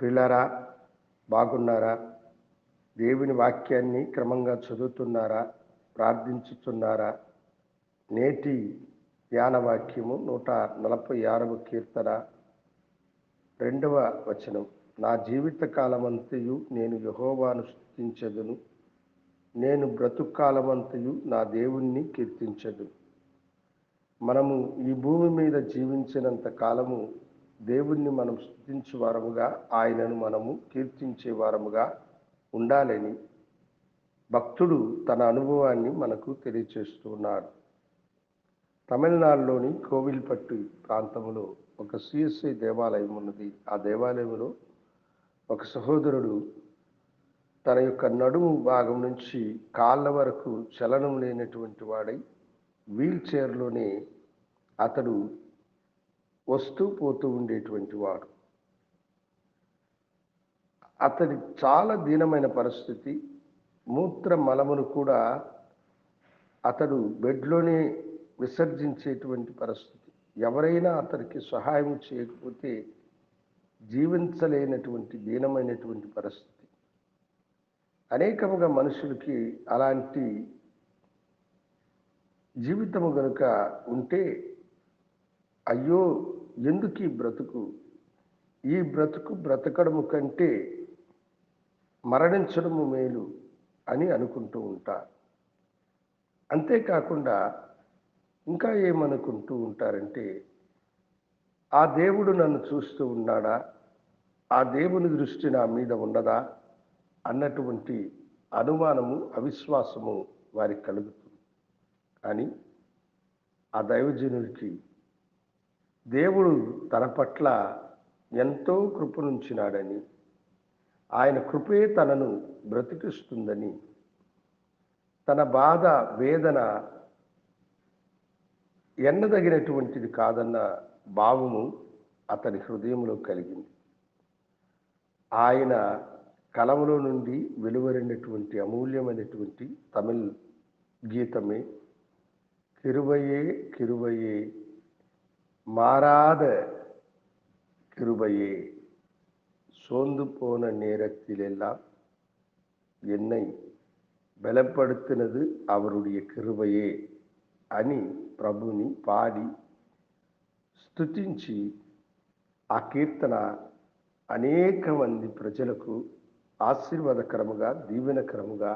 ప్రిలారా బాగున్నారా? దేవుని వాక్యాన్ని క్రమంగా చదువుతున్నారా? ప్రార్థించుతున్నారా? నేటి ధ్యాన వాక్యము నూట నలభై ఆరవ కీర్తన రెండవ వచనం. నా జీవిత కాలమంతయు నేను యహోవాను స్థుతించదును నేను బ్రతుకాలమంతయు నా దేవుణ్ణి కీర్తించదు మనము ఈ భూమి మీద జీవించినంత కాలము దేవుణ్ణి మనం స్థుతించే వారముగా ఆయనను మనము కీర్తించే వారముగా ఉండాలని భక్తుడు తన అనుభవాన్ని మనకు తెలియచేస్తున్నాడు. తమిళనాడులోని కోవిల్పట్టు ప్రాంతంలో ఒక సిఎస్ఐ దేవాలయం ఉన్నది. ఆ దేవాలయంలో ఒక సహోదరుడు తన యొక్క నడుము భాగం నుంచి కాళ్ళ వరకు చలనం లేనటువంటి వాడై వీల్ చైర్లోనే అతడు వస్తూ పోతూ ఉండేటువంటి వాడు. అతడి చాలా దీనమైన పరిస్థితి. మూత్ర మలమును కూడా అతడు బెడ్లోనే విసర్జించేటువంటి పరిస్థితి. ఎవరైనా అతనికి సహాయం చేయకపోతే జీవించలేనటువంటి దీనమైనటువంటి పరిస్థితి. అనేకముగా మనుషులకి అలాంటి జీవితము గనుక ఉంటే అయ్యో ఎందుకు ఈ బ్రతుకు? ఈ బ్రతుకు బ్రతకడము కంటే మరణించడము మేలు అని అనుకుంటూ ఉంటారు అంతేకాకుండా ఇంకా ఏమనుకుంటూ ఉంటారంటే ఆ దేవుడు నన్ను చూస్తూ ఉన్నాడా? ఆ దేవుని దృష్టి నా మీద ఉన్నదా? అన్నటువంటి అనుమానము అవిశ్వాసము వారికి కలుగుతుంది. కానీ ఆ దైవజనుడికి దేవుడు తన పట్ల ఎంతో కృపనుంచినాడని ఆయన కృపే తనను బ్రతికిస్తుందని తన బాధ వేదన ఎన్నదగినటువంటిది కాదన్న భావము అతని హృదయంలో కలిగింది. ఆయన కలములో నుండి వెలువరినటువంటి అమూల్యమైనటువంటి తమిళ్ గీతమే కిరువయే కిరువయే மாறாத கிருபையே சோர்ந்து போன நேரத்திலெல்லாம் என்னை బలపడుతున్నది అవరుడియ కృపయే అని ప్రభుని పాడి స్తుతించి ఆ కీర్తన అనేక మంది ప్రజలకు ఆశీర్వాదకరముగా దీవెనకరముగా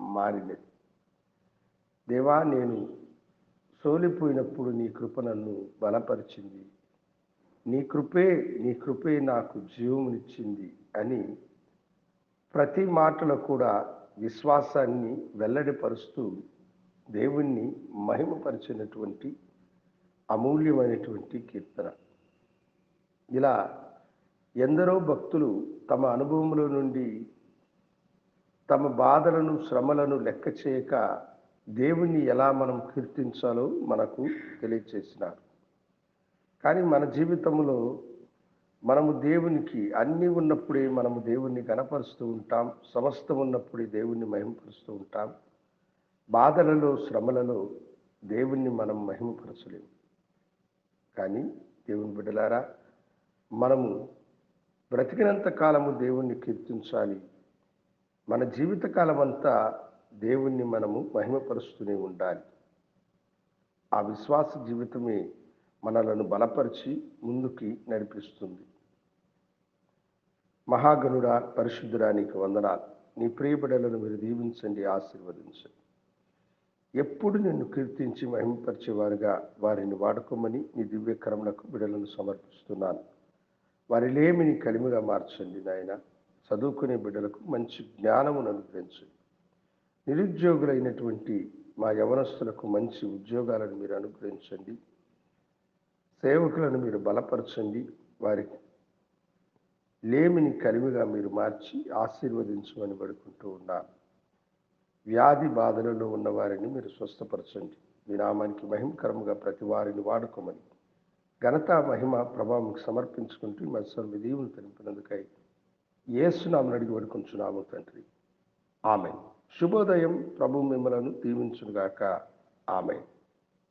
మారినది దేవా నేను సోలిపోయినప్పుడు నీ కృప నన్ను బలపరిచింది. నీ కృపే నీ కృపే నాకు జీవమునిచ్చింది అని ప్రతి మాటలో కూడా విశ్వాసాన్ని వెల్లడిపరుస్తూ దేవుణ్ణి మహిమపరిచినటువంటి అమూల్యమైనటువంటి కీర్తన. ఇలా ఎందరో భక్తులు తమ అనుభవంలో నుండి తమ బాధలను శ్రమలను లెక్క చేయక దేవుణ్ణి ఎలా మనం కీర్తించాలో మనకు తెలియచేసినారు కానీ మన జీవితంలో మనము దేవునికి అన్నీ ఉన్నప్పుడే మనము దేవుణ్ణి కనపరుస్తూ ఉంటాం సమస్తం ఉన్నప్పుడే దేవుణ్ణి మహిమపరుస్తూ ఉంటాం. బాధలలో శ్రమలలో దేవుణ్ణి మనం మహిమపరచలేము కానీ దేవుని బిడ్డలారా మనము బ్రతికినంత కాలము దేవుణ్ణి కీర్తించాలి. మన జీవితకాలం అంతా దేవుణ్ణి మనము మహిమపరుస్తూనే ఉండాలి. ఆ విశ్వాస జీవితమే మనలను బలపరిచి ముందుకి నడిపిస్తుంది. మహాగణుడా పరిశుద్ధుడా నీకు వందనాలు. నీ ప్రియబిడలను మీరు దీవించండి ఆశీర్వదించండి ఎప్పుడు నిన్ను కీర్తించి మహిమపరిచేవారుగా వారిని వాడుకోమని నీ దివ్యకరములకు బిడలను సమర్పిస్తున్నాను. వారి లేమిని కలిమిగా మార్చండి నాయన. చదువుకునే బిడ్డలకు మంచి జ్ఞానమును అనుగ్రహించండి నిరుద్యోగులైనటువంటి మా యవనస్తులకు మంచి ఉద్యోగాలను మీరు అనుగ్రహించండి. సేవకులను మీరు బలపరచండి. వారికి లేమిని కలిమిగా మీరు మార్చి ఆశీర్వదించమని పడుకుంటూ ఉన్నాను. వ్యాధి బాధలలో ఉన్నవారిని మీరు స్వస్థపరచండి. మీ నామానికి మహిమకరముగా ప్రతి వారిని వాడుకోమని ఘనత మహిమ ప్రభావం సమర్పించుకుంటూ మా స్వామి దీవులు తెలిపినందుకై ఏసునామని అడిగి పడుకుంటున్నాము తండ్రి. ఆమెను. శుభోదయం ప్రభు మిమ్మలను దీవించుగాక ఆమె